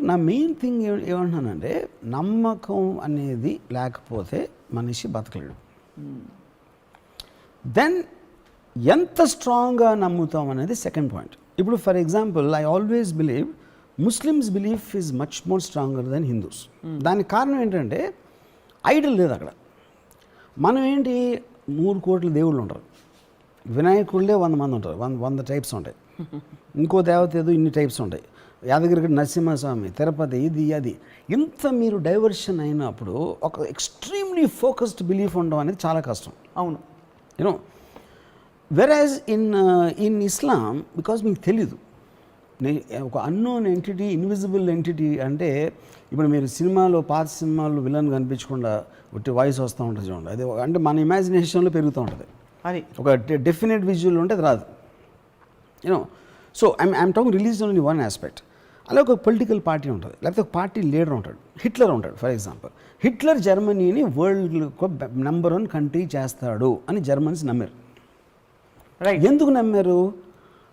నా main thing ఏమంటున్నానంటే నమ్మకం అనేది లేకపోతే మనిషి బతకలేడు. దెన్ ఎంత స్ట్రాంగ్గా నమ్ముతాం అనేది సెకండ్ పాయింట్ ఇప్పుడు for example I always believe Muslims belief is much more stronger than Hindus దానికి కారణం ఏంటంటే ఐడల్ లేదు అక్కడ. మనం ఏంటి? మూడు కోట్ల దేవుళ్ళు ఉంటారు. వినాయకుళ్ళే వంద మంది ఉంటారు. వంద వంద టైప్స్ ఉంటాయి. ఇంకో దేవత ఏదో ఇన్ని టైప్స్ ఉంటాయి. యాదగిరి నరసింహస్వామి తిరుపతి ఇది అది. ఇంత మీరు డైవర్షన్ అయినప్పుడు ఒక ఎక్స్ట్రీమ్లీ ఫోకస్డ్ బిలీఫ్ ఉండడం అనేది చాలా కష్టం. అవును. You know whereas in in Islam because మీకు తెలీదు ఒక అన్నోన్ ఎంటిటీ ఇన్విజిబుల్ ఎంటిటీ అంటే ఇప్పుడు మీరు సినిమాలో పాత సినిమాల్లో విలన్ కనిపించకుండా ఒకటి వాయిస్ వస్తూ ఉంటుంది చూడండి. అది అంటే మన ఇమాజినేషన్లో పెరుగుతూ ఉంటుంది. అది. ఒక డెఫినెట్ విజువల్ ఉంటే అది రాదు. You know so I'm I'm talking religion only one aspect అలా ఒక పొలిటికల్ పార్టీ ఉంటుంది. లేకపోతే ఒక పార్టీ లీడర్ ఉంటాడు. హిట్లర్ ఉంటాడు ఫర్ ఎగ్జాంపుల్ హిట్లర్ జర్మనీని వరల్డ్ నెంబర్ వన్ కంట్రీ చేస్తాడు అని జర్మన్స్ నమ్మారు. ఎందుకు నమ్మారు?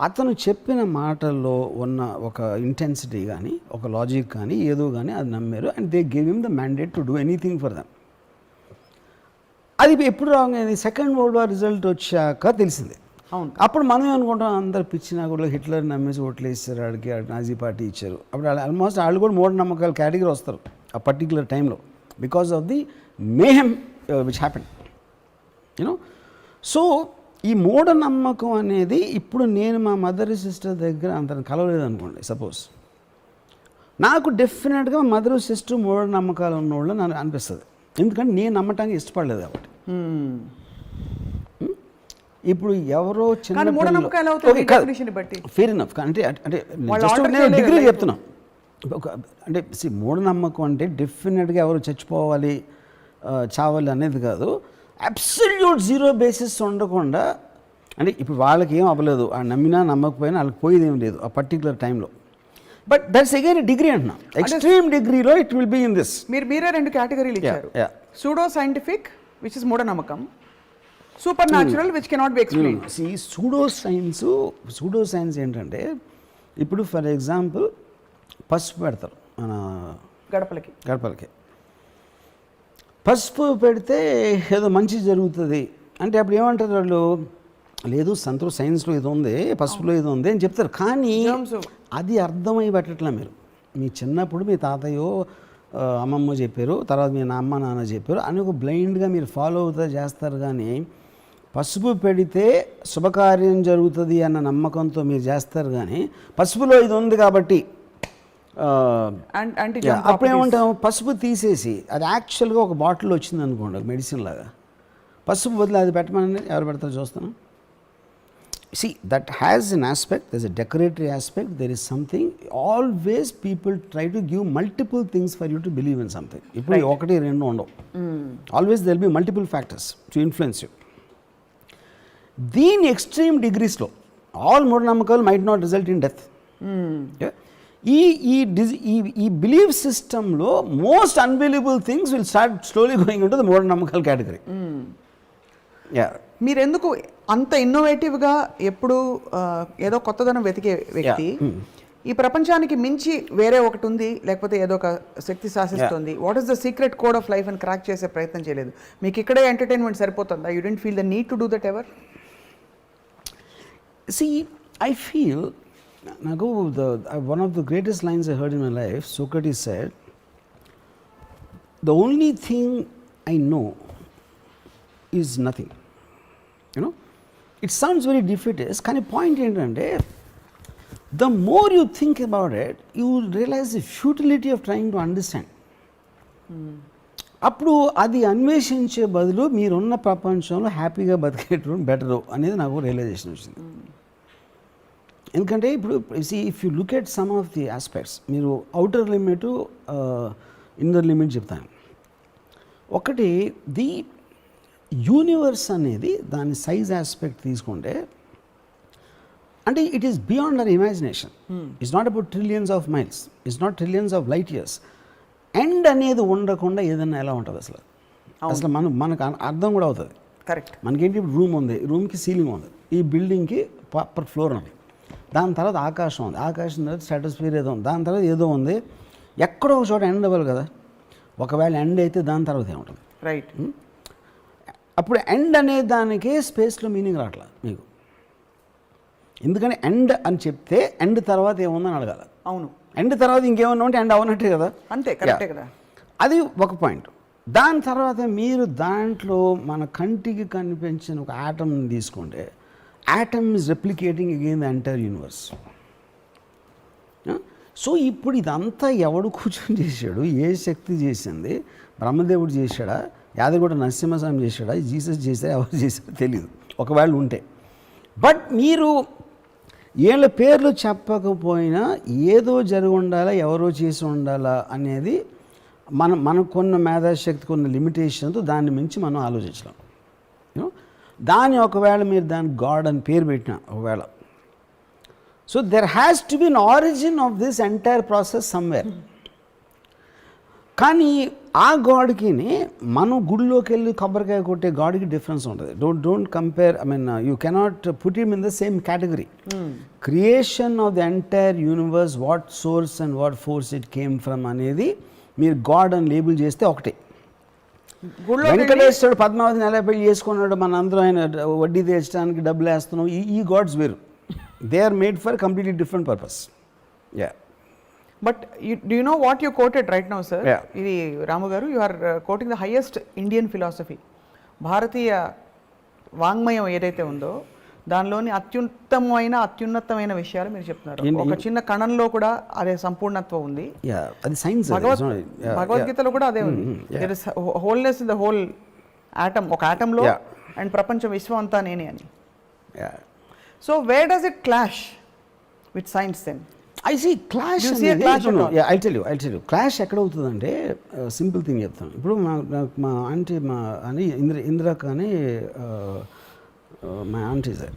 అతను చెప్పిన మాటల్లో ఉన్న ఒక ఇంటెన్సిటీ కానీ ఒక లాజిక్ కానీ ఏదో కానీ అది నమ్మారు. And they gave him the mandate to do anything for them అది ఎప్పుడు రాంగ్ అయింది? సెకండ్ వరల్డ్ వార్ రిజల్ట్ వచ్చాక తెలిసింది. అవును. అప్పుడు మనం అనుకుంటాం అందరు పిచ్చిన కూడా హిట్లర్ నమ్మేసి ఓట్లు వేస్తారు ఆడికి నాజీ పార్టీ ఇచ్చారు. అప్పుడు ఆల్మోస్ట్ వాళ్ళు కూడా మూఢనమ్మకాల కేటగిరీ వస్తారు ఆ పర్టికులర్ టైంలో because of the mayhem which happen you know so ఈ మూఢనమ్మకం అనేది ఇప్పుడు నేను మా మదర్ సిస్టర్ దగ్గర అంత కలవలేదు అనుకోండి సపోజ్ నాకు డెఫినెట్గా మదర్ సిస్టర్ మూఢనమ్మకాలు ఉన్నోళ్ళు నాకు అనిపిస్తుంది. ఎందుకంటే నేను నమ్మటానికి ఇష్టపడలేదు కాబట్టి. ఇప్పుడు ఎవరో చిన్న. ఫేర్ ఇనఫ్ అంటే నేను డిగ్రీ. చెప్తున్నా. ఒక అంటే మూఢనమ్మకం అంటే డెఫినెట్గా ఎవరు చచ్చిపోవాలి చావాలి అనేది కాదు. అబ్సల్యూట్ జీరో బేసిస్ ఉండకుండా అంటే ఇప్పుడు వాళ్ళకి ఏం అవ్వలేదు. ఆ నమ్మినా నమ్మకపోయినా వాళ్ళకి పోయేది ఏం లేదు ఆ పర్టికులర్ టైంలో బట్ దట్స్ అగైన్ డిగ్రీ అంటున్నా. ఎక్స్ట్రీమ్ డిగ్రీలో it will be in this మీరు మీరే రెండు కేటగిరీలు ఇచ్చారు. సూడో సైంటిఫిక్ విచ్ ఇస్ మూఢనమ్మకం. Supernatural which cannot be explain ఈ సూడో సైన్స్ సూడో సైన్స్ ఏంటంటే ఇప్పుడు ఫర్ ఎగ్జాంపుల్ పసుపు పెడతారు మన గడపలకి. గడపలకి. పసుపు పెడితే ఏదో మంచి జరుగుతుంది. అంటే అప్పుడు ఏమంటారు వాళ్ళు? లేదు సంతో సైన్స్లో ఇది ఉంది పసుపులో ఇది ఉంది అని చెప్తారు. కానీ. అది అర్థమై పెట్టట్లే మీరు. మీ చిన్నప్పుడు మీ తాతయ్యో అమ్మమ్మ చెప్పారు తర్వాత మీ అమ్మ నాన్న చెప్పారు అని ఒక బ్లైండ్గా మీరు ఫాలో అవుతా చేస్తారు కానీ పసుపు పెడితే శుభకార్యం జరుగుతుంది అన్న నమ్మకంతో మీరు చేస్తారు కానీ పసుపులో ఇది ఉంది కాబట్టి ఆ, అండ్ అంటే యా, అప్పుడు ఏమంటాం? పసుపు తీసేసి అది యాక్చువల్గా ఒక బాటిల్ వచ్చింది అనుకోండి మెడిసిన్ లాగా. పసుపు బదులు అది పెట్టమని ఎవరు పెడతారు చూస్తాను. See that has an aspect there is a decoratory aspect there is something always people try to give multiple things for you to believe in something ఇప్పుడు ఒకటి రెండు ఉండవు. Always there be multiple factors to influence you దీని extreme డిగ్రీస్లో all మూఢనమ్మకాలు might not result in death ఈ ఈ this ఈ ఈ బిలీవ్ సిస్టంలో most unbelievable things will start slowly going into the మూఢనమ్మకాల category మీరు ఎందుకు అంత ఇన్నోవేటివ్గా ఎప్పుడు ఏదో కొత్తదనం వెతికే వ్యక్తి ఈ ప్రపంచానికి మించి వేరే ఒకటి ఉంది లేకపోతే ఏదో ఒక శక్తి శాసిస్తుంది. What is the secret code of life అని క్రాక్ చేసే ప్రయత్నం చేయలేదు. మీకు ఇక్కడే ఎంటర్టైన్మెంట్ సరిపోతుందా? You don't feel the need to do that ever See, I feel, Nagu, the, uh, one of the greatest lines I heard in my life, Socrates said, the only thing I know is nothing. You know, it sounds very defeatist. కానీ point ఏంటంటే the more you think about it you realize the futility of trying to understand. అప్పుడు అది అన్వేషించే బదులు మీరున్న ప్రపంచంలో హ్యాపీగా బతికేటం better అనేది నాకు రియలైజేషన్ వచ్చింది ఎందుకంటే ఇప్పుడు see if you look at some of the aspects మీరు అవుటర్ లిమిట్ ఇన్నర్ లిమిట్ చెప్తాను. ఒకటి ది యూనివర్స్ అనేది దాని సైజ్ ఆస్పెక్ట్ తీసుకుంటే అంటే it is beyond our imagination it's not about trillions of miles it's not trillions of light years end అనేది ఉండకుండా ఏదైనా ఎలా ఉంటుంది అసలు? అసలు మనం మనకు అర్థం- కూడా అవుతుంది. కరెక్ట్ మనకేంటి ఇప్పుడు రూమ్ ఉంది రూమ్కి సీలింగ్ ఉంది. ఈ బిల్డింగ్కి పర్ ఫ్లోర్ ఉంది. దాని తర్వాత ఆకాశం ఉంది. ఆకాశం తర్వాత స్ట్రాటోస్ఫియర్ ఏదో ఉంది. దాని తర్వాత ఏదో ఉంది. ఎక్కడో ఒక చోట ఎండ్ అవ్వాలి కదా. ఒకవేళ ఎండ్ అయితే దాని తర్వాత ఏముంటుంది? రైట్ అప్పుడు ఎండ్ అనే దానికే స్పేస్లో మీనింగ్ రావట్లా మీకు. ఎందుకని ఎండ్ అని చెప్తే ఎండ్ తర్వాత ఏముందని అడగాలి. అవును. ఎండ్ తర్వాత ఇంకేమన్నా ఉంటే ఎండ్ అవనట్టే కదా. అంతే కరెక్టే. కదా. అది ఒక పాయింట్ దాని తర్వాత మీరు దాంట్లో మన కంటికి కనిపించిన ఒక ఆటమ్ తీసుకుంటే atom is replicating again the entire universe so ఇప్పుడు ఇదంతా ఎవడు కూర్చొని చేశాడు? ఏ శక్తి చేసింది? బ్రహ్మదేవుడు చేశాడా? యాదగిరి నరసింహస్వామి చేశాడా? జీసస్ చేశాడా? ఎవరు చేశాడో తెలియదు ఒకవేళ ఉంటే. బట్ మీరు వీళ్ళ పేర్లు చెప్పకపోయినా ఏదో జరిగి ఉండాలా ఎవరో చేసి ఉండాలా అనేది మనం మనకున్న మేధాశక్తికి కొన్ని లిమిటేషన్తో దాన్ని మించి మనం ఆలోచించలేం. దాన్ని ఒకవేళ మీరు దాన్ని గాడ్ అని పేరు పెట్టిన ఒకవేళ. So there has to be an origin of this entire process somewhere కానీ ఆ గాడ్కి మనం గుడిలోకి వెళ్ళి కొబ్బరికాయ కొట్టే గాడ్కి డిఫరెన్స్ ఉంటుంది. Don't don't compare I mean you cannot put him in the same category creation of the entire universe what source and what force it came from అనేది మీరు గాడ్ అని లేబుల్ చేస్తే ఒకటే. వెంకటేశ్వరుడు పద్మావతిని ఎలా పెళ్ళి చేసుకున్నాడు మన అందరూ ఆయన వడ్డీ తీర్చడానికి డబ్బులు వేస్తున్నాం ఈ ఈ గాడ్స్ వేరు. They are made for completely different purpose yeah but you know what you quoted right now sir. ఇది Ramu garu you are quoting the highest Indian philosophy భారతీయ వాంగ్మయం ఏదైతే ఉందో దానిలోని అత్యుత్తమమైన అత్యున్నతమైన విషయాలు మీరు చెప్తున్నారు? ఒక చిన్న కణంలో కూడా అదే సంపూర్ణత్వం ఉంది. అది సైన్స్ భగవద్గీతలో కూడా అదే ఉంది. హోల్నెస్ ద హోల్ ఆటమ్ ఒక atom. లో Yeah. అండ్ ప్రపంచం విశ్వం అంతా నేనే అని. So where does it clash with science then I see clash? I tell you I tell you clash ఎక్కడ అవుతుందంటే సింపుల్ థింగ్ చెప్తాను. ఇప్పుడు మా మా ఆంటీ మా అని ఇంద్ర ఇందిరాక్ అని మా ఆంటీ సార్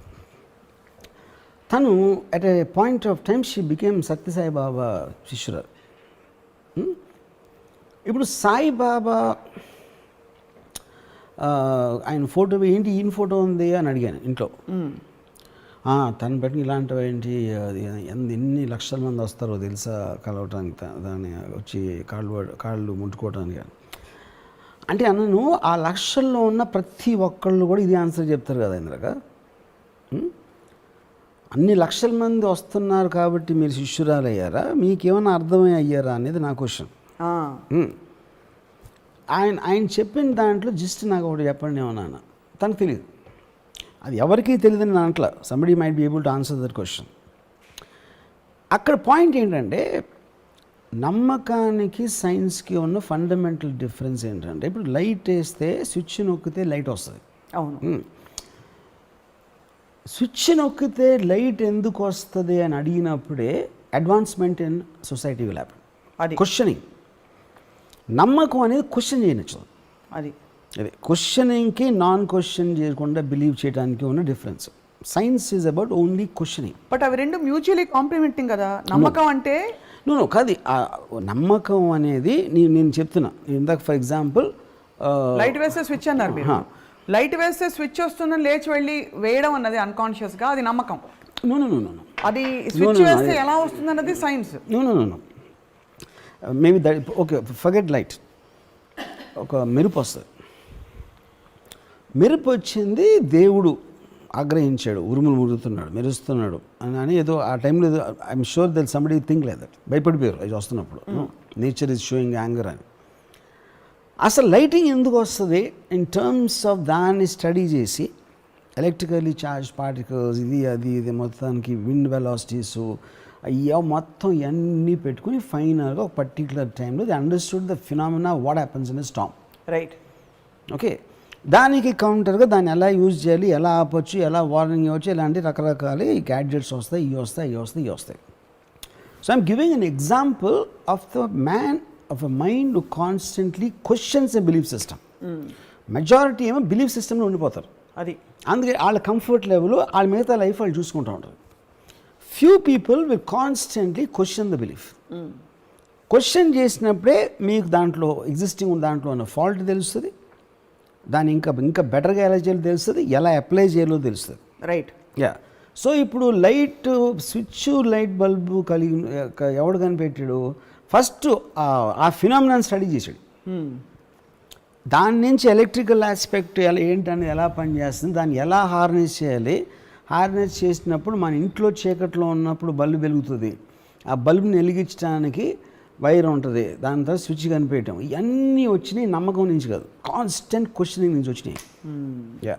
తను at a point of time she became Sathya Sai Baba శిష్యురాలు? ఇప్పుడు సాయిబాబా ఆయన ఫోటో ఏంటి ఈయన ఫోటో ఉంది అని అడిగాను ఇంట్లో తను బట్టి ఇలాంటివి ఏంటి అది ఎన్ని ఎన్ని లక్షల మంది వస్తారో తెలుసా కలవటానికి దాన్ని వచ్చి కాళ్ళు కాళ్ళు ముట్టుకోవటానికి అని. అంటే అన్నను ఆ లక్షల్లో ఉన్న ప్రతి ఒక్కళ్ళు కూడా ఇది ఆన్సర్ చెప్తారు కదా ఇంద్రక? ఉం? అన్ని లక్షల మంది వస్తున్నారు కాబట్టి మీరు శిష్యురాలు అయ్యారా మీకేమైనా అర్థమై అయ్యారా అనేది నా క్వశ్చన్. ఆయన ఆయన చెప్పిన దాంట్లో జస్ట్ నాకు ఒకటి చెప్పండి ఏమన్నా తనకు తెలియదు అది ఎవరికీ తెలియదని దాంట్లో somebody might be able to answer that question అక్కడ పాయింట్ ఏంటంటే నమ్మకానికి సైన్స్కి ఉన్న ఫండమెంటల్ డిఫరెన్స్ ఏంటంటే ఇప్పుడు లైట్ వేస్తే స్విచ్ నొక్కితే లైట్ వస్తుంది. అవును. స్విచ్ నొక్కితే లైట్ ఎందుకు వస్తుంది అని అడిగినప్పుడే advancement in society will happen. అది. క్వశ్చనింగ్. నమ్మకం అనేది క్వశ్చన్ చేయనచ్చు అది. అదే క్వశ్చనింగ్కి నాన్ క్వశ్చన్ చేయకుండా బిలీవ్ చేయడానికి ఉన్న difference. Science is about only questioning. But అవి రెండు మ్యూచువలీ కాంప్లిమెంటింగ్ కదా. నమ్మకం అంటే నువ్వు కాదు ఆ నమ్మకం అనేది నేను నేను చెప్తున్నా. ఇందాక ఫర్ ఎగ్జాంపుల్ లైట్ వేస్తే స్విచ్ అన్నారు మీరు. లైట్ వేస్తే స్విచ్ వస్తుందని లేచి వెళ్ళి వేయడం అన్నది unconscious గా అది నమ్మకం. నో నో నో నో అది స్విచ్ వేస్తే ఎలా వస్తుంది అన్నది science no no no no maybe that okay forget light ఒక మెరుపు వస్తుంది. మెరుపు వచ్చింది దేవుడు. ఆగ్రహించాడు ఉరుములు మురుగుతున్నాడు మెరుస్తున్నాడు అని అని ఏదో ఆ టైంలో ఏదో I'm sure they'll somebody think లేదు భయపడిపోయారు అది వస్తున్నప్పుడు. నేచర్ ఇస్ షోయింగ్ యాంగర్ అని. అసలు లైటింగ్ ఎందుకు వస్తుంది? ఇన్ టర్మ్స్ ఆఫ్ దాన్ని స్టడీ చేసి ఎలక్ట్రికల్లీ చార్జ్ పార్టికల్స్ ఇది అది ఇది మొత్తానికి విండ్ వెలాసిటీస్ అయ్యా మొత్తం ఇవన్నీ పెట్టుకుని ఫైనల్గా ఒక పర్టికులర్ టైంలో the understood the phenomena what happens in storm right okay దానికి కౌంటర్గా దాన్ని ఎలా యూజ్ చేయాలి ఎలా ఆపొచ్చు ఎలా వార్నింగ్ ఇవ్వచ్చు ఇలాంటి రకరకాల ఈ గ్యాడ్జెట్స్ వస్తాయి ఇవి వస్తాయి ఇవి వస్తాయి ఇవి వస్తాయి. So I'm giving an example of the man of a mind constantly questions a belief system majority ఏమో బిలీఫ్ సిస్టంలో ఉండిపోతారు. అది. అందుకే వాళ్ళ కంఫర్ట్ లెవెల్ వాళ్ళ మిగతా లైఫ్ వాళ్ళు చూసుకుంటూ ఉంటారు. Few people will constantly question the belief question చేసినప్పుడే మీకు దాంట్లో ఎగ్జిస్టింగ్ ఉన్న దాంట్లో ఉన్న ఫాల్ట్ తెలుస్తుంది. దాన్ని ఇంకా ఇంకా బెటర్గా ఎలా చేయాలో తెలుస్తుంది ఎలా అప్లై చేయాలో తెలుస్తుంది. రైట్ యా సో ఇప్పుడు లైట్ స్విచ్ లైట్ బల్బు కలిగి ఎవడు కనిపెట్టాడు? ఫస్ట్ ఆ ఫినామినాన్ స్టడీ చేశాడు. దాని నుంచి ఎలక్ట్రికల్ ఆస్పెక్ట్ ఎలా ఏంటనేది ఎలా పనిచేస్తుంది దాన్ని ఎలా హార్నెస్ చేయాలి? హార్నెస్ చేసినప్పుడు మన ఇంట్లో చీకట్లో ఉన్నప్పుడు బల్బు వెలుగుతుంది. ఆ బల్బుని వెలిగించడానికి వైర్ ఉంటుంది దాని తర్వాత స్విచ్ కనిపించటం ఇవన్నీ వచ్చినాయి నమ్మకం నుంచి కాదు. కాన్స్టెంట్ క్వశ్చనింగ్ నుంచి వచ్చినాయి. యా